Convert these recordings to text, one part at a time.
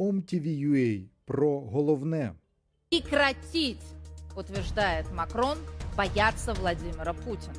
OMTV.ua про головне. прекратить, утверждает Макрон, бояться Владимира Путина.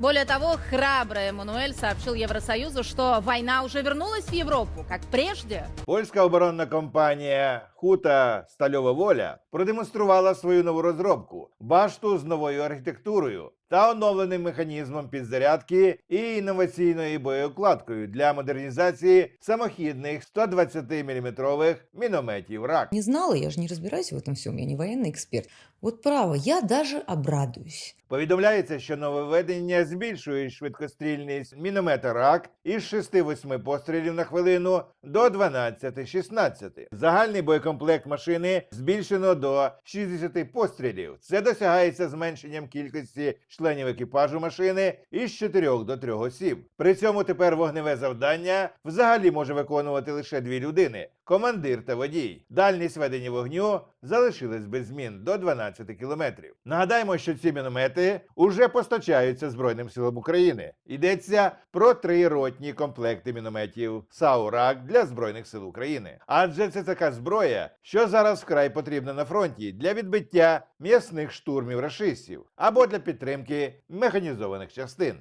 Более того, храбрый Эммануэль сообщил Евросоюзу, что война уже вернулась в Европу, как прежде. Польська оборонна компанія Хута Стальова Воля продемонструвала свою нову розробку башту з новою архітектурою та оновленим механізмом підзарядки і інноваційною боєукладкою для модернізації самохідних 120-мм мінометів РАК. Не знала, я же не разбираюсь в этом всем, я не военный эксперт. Вот право, я даже обрадуюсь. Повідомляється, що нововведення збільшує швидкострільність міномета РАК із 6-8 пострілів на хвилину до 12-16. Загальний боєкомплект машини збільшено до 60 пострілів. Це досягається зменшенням кількості членів екіпажу машини із 4 до 3 осіб. При цьому тепер вогневе завдання взагалі може виконувати лише дві людини командир та водій. Дальність ведення вогню залишилась без змін до 12 кілометрів. Нагадаємо, що ці міномети уже постачаються Збройним силам України. Йдеться про три ротні комплекти мінометів САУ-РАК для Збройних сил України. Адже це така зброя, що зараз вкрай потрібна на фронті для відбиття м'ясних штурмів рашистів або для підтримки механізованих частин.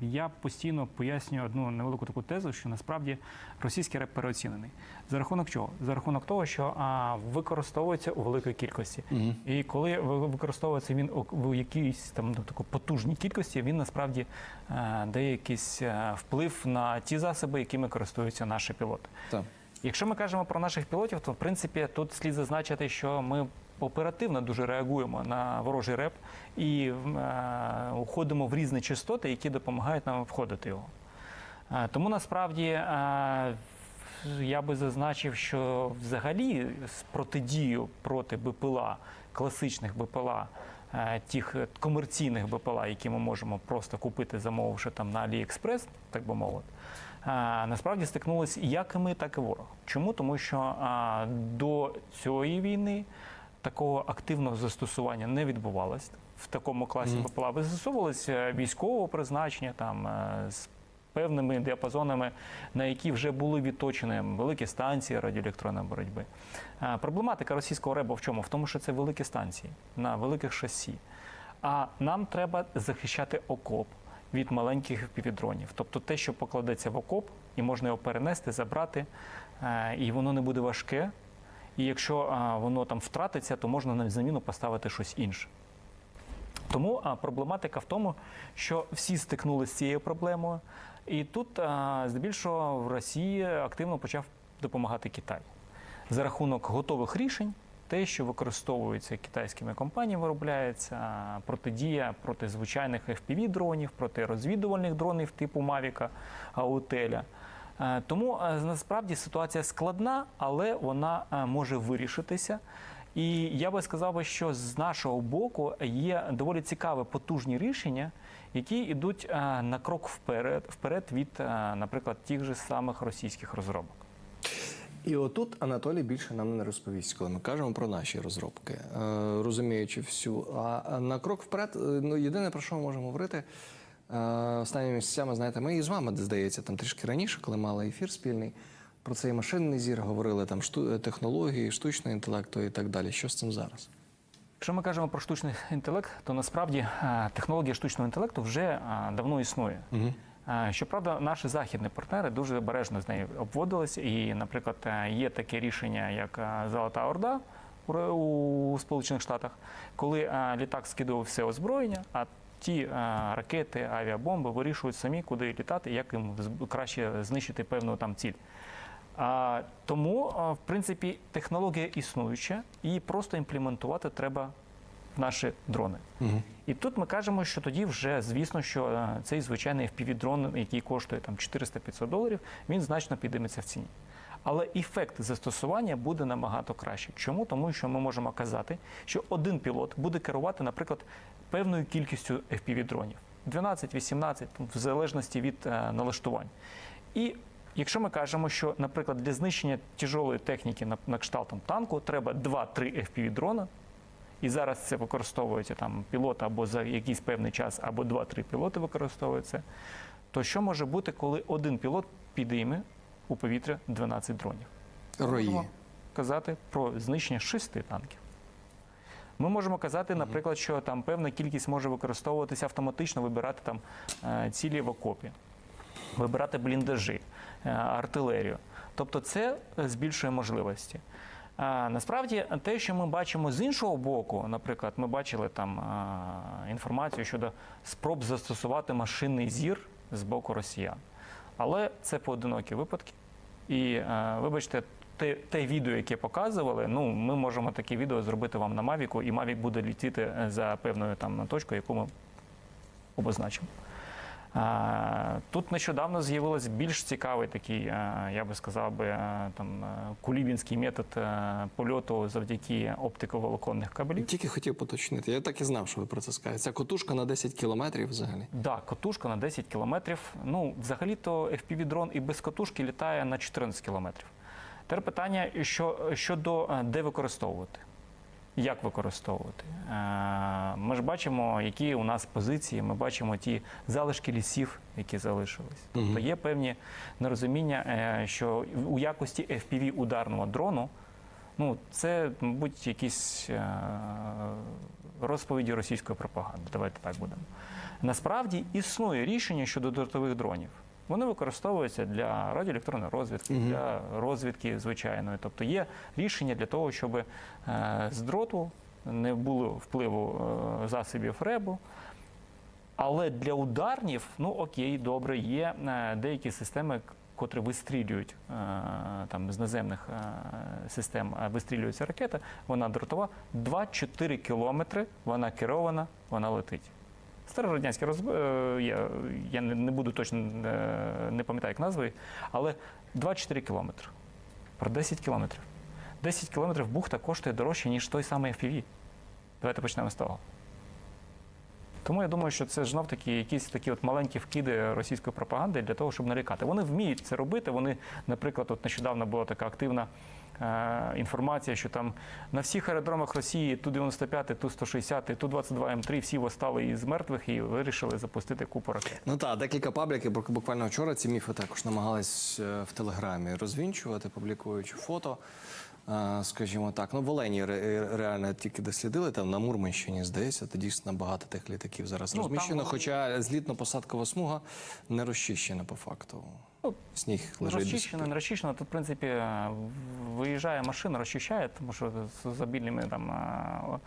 Я постійно пояснюю одну невелику таку тезу, що насправді російський реп переоцінений. За рахунок чого? За рахунок того, що а, використовується у великій кількості. І коли ви- використовується він у- в якійсь там ну, тако потужній кількості, він насправді е, дає якийсь е, вплив на ті засоби, якими користуються наші пілоти. Так. Якщо ми кажемо про наших пілотів, то в принципі тут слід зазначити, що ми оперативно дуже реагуємо на ворожий реп і е, уходимо в різні частоти, які допомагають нам входити його. Е, тому насправді е, я би зазначив, що взагалі протидію проти БПЛА, класичних БПЛА, тих комерційних БПЛА, які ми можемо просто купити, замовивши там на AliExpress, так би мовити, насправді стикнулися як і ми, так і ворог. Чому? Тому що е, до цієї війни такого активного застосування не відбувалось в такому класі БПЛА. Застосовувалися військового призначення там е, з певними діапазонами, на які вже були відточені великі станції радіоелектронної боротьби. Е, Проблематика російського ребу в чому? В тому, що це великі станції на великих шасі. А нам треба захищати окоп від маленьких півдронів. Тобто те, що покладеться в окоп, і можна його перенести, забрати, е, і воно не буде важке. І якщо воно там втратиться, то можна на заміну поставити щось інше. Тому проблематика в тому, що всі стикнулися з цією проблемою, і тут здебільшого в Росії активно почав допомагати Китай за рахунок готових рішень. Те, що використовується китайськими компаніями, виробляється протидія проти звичайних fpv дронів, проти розвідувальних дронів типу Мавіка, Аутеля. Е, Тому е, насправді ситуація складна, але вона е, може вирішитися. І я би сказав, що з нашого боку є доволі цікаві потужні рішення, які йдуть на крок вперед, вперед від, наприклад, тих же самих російських розробок. І отут Анатолій більше нам не розповість, коли ми кажемо про наші розробки, е, розуміючи всю. А на крок вперед, е, ну єдине про що ми можемо говорити. е, Останніми місяцями, знаєте, ми і з вами, здається, там трішки раніше, коли мали ефір спільний, про цей машинний зір говорили там шту, технології, штучного інтелекту і так далі. Що з цим зараз? Якщо ми кажемо про штучний інтелект, то насправді технологія штучного інтелекту вже давно існує. Е, Щоправда, наші західні партнери дуже обережно з нею обводилися. І, наприклад, е, є таке рішення, як е, Золота Орда у Сполучених Штатах, коли е, літак скидував все озброєння, а ті е, ракети, авіабомби вирішують самі, куди літати, як їм краще знищити певну там ціль. А, тому, в принципі, технологія існуюча, і просто імплементувати треба наші дрони. І тут ми кажемо, що тоді вже звісно, що е, цей звичайний FPV-дрон, який коштує там 400-500 доларів, він значно підійметься в ціні. Але ефект застосування буде набагато краще. Чому? Тому що ми можемо казати, що один пілот буде керувати, наприклад, певною кількістю FPV-дронів. 12-18, в залежності від е, налаштувань. І якщо ми кажемо, що, наприклад, для знищення тяжелої техніки на, на кшталт там, танку треба 2-3 FPV-дрона, і зараз це використовується там пілот або за якийсь певний час, або 2-3 пілоти використовуються, то що може бути, коли один пілот підійме у повітря 12 дронів? Рої. можемо казати про знищення шести танків. Ми можемо казати, наприклад, що там певна кількість може використовуватися автоматично, вибирати там е, цілі в окопі, вибирати бліндажі, е, артилерію. Тобто це е, збільшує можливості. Насправді, те, що ми бачимо з іншого боку, наприклад, ми бачили там інформацію щодо спроб застосувати машинний зір з боку росіян. Але це поодинокі випадки. І вибачте, те, те відео, яке показували, ну ми можемо таке відео зробити вам на Мавіку, і Мавік буде літіти е, за певною там точкою, яку ми обозначимо. Тут нещодавно з'явився більш цікавий такий, е, я би сказав би, е, там е, кулібінський метод польоту завдяки оптиковолоконних кабелів. Тільки хотів поточнити. Я так і знав, що ви про це скажете. Ця котушка на 10 кілометрів взагалі. Да, котушка на 10 кілометрів. Ну, взагалі-то FPV-дрон і без котушки літає на 14 кілометрів. Тепер питання що, щодо де використовувати. Як використовувати? Е, Ми ж бачимо, які у нас позиції, ми бачимо ті залишки лісів, які залишились. Тобто є певні нерозуміння, е, що у якості FPV ударного дрону, ну це, мабуть, якісь е, розповіді російської пропаганди. Давайте так будемо. Насправді існує рішення щодо дротових дронів. Вони використовуються для радіоелектронної розвідки, для розвідки звичайної. Тобто є рішення для того, щоб е, з дроту не було впливу е, засобів ребу. Але для ударнів, ну окей, добре, є е, деякі системи, котрі вистрілюють там з наземних систем, вистрілюється ракета, вона дротова, 2-4 кілометри, вона керована, вона летить. Старорадянський розб... е, я, я не, не буду точно е, не пам'ятаю як назви, але 2-4 кілометри. Про 10 кілометрів. 10 кілометрів бухта коштує дорожче, ніж той самий FPV. Давайте почнемо з того. Тому я думаю, що це знов таки якісь такі от маленькі вкиди російської пропаганди для того, щоб налякати. Вони вміють це робити. Вони, наприклад, от нещодавно була така активна е, інформація, що там на всіх аеродромах Росії Ту-95, Ту-160, Ту-22М3 всі восстали із мертвих і вирішили запустити купу ракет. Ну так, декілька пабліків бу- буквально вчора ці міфи також намагались е, в телеграмі розвінчувати, публікуючи фото. Е, Скажімо так, ну в Олені реально тільки дослідили там на Мурманщині, здається, то дійсно багато тих літаків зараз Ну, розміщено. Там... Хоча злітно-посадкова смуга не розчищена по факту. Ну, Сніг лежить. Розчищено, не розчищено. Тут, в принципі, е, виїжджає машина, розчищає, тому що з обільними там е, е,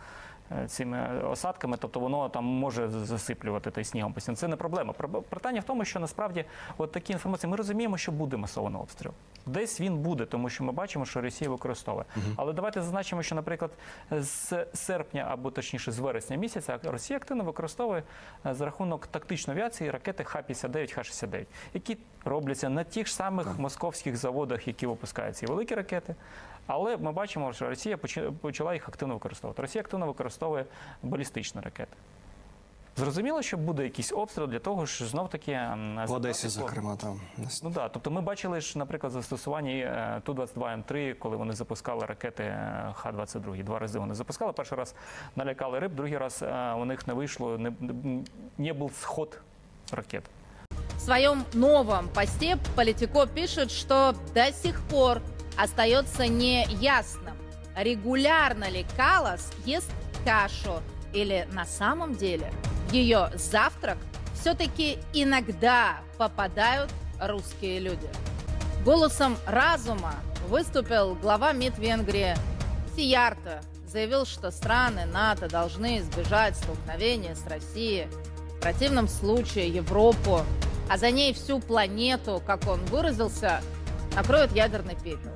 цими осадками, тобто воно там може засиплювати той снігом постійно. Це не проблема. Проб- Питання в тому, що насправді от такі інформації, ми розуміємо, що буде масований обстріл. Десь він буде, тому що ми бачимо, що Росія використовує. Але давайте зазначимо, що, наприклад, з серпня або точніше з вересня місяця Росія активно використовує е, за рахунок тактичної авіації ракети Х-59, Х-69, які робляться на тих ж самих московських заводах, які випускають ці великі ракети. Але ми бачимо, що Росія почала їх активно використовувати. Росія активно використовує балістичні ракети. Зрозуміло, що буде якийсь обстріл для того, що знов таки м, В Одесі, зокрема, там. Ну так, тобто ми бачили ж, наприклад, застосування е, Ту-22М3, коли вони запускали ракети е, Х-22. Два рази вони запускали. Перший раз налякали риб, другий раз е, у них не вийшло, не, не був сход ракет. В своем новом посте Политико пишет, что до сих пор остается неясным, регулярно ли Калас ест кашу или на самом деле ее завтрак все-таки иногда попадают русские люди. Голосом разума выступил глава МИД Венгрии Сиярто. Заявил, что страны НАТО должны избежать столкновения с Россией. В противном случае Европу, а за ней всю планету, как он выразился, накроет ядерный пепел.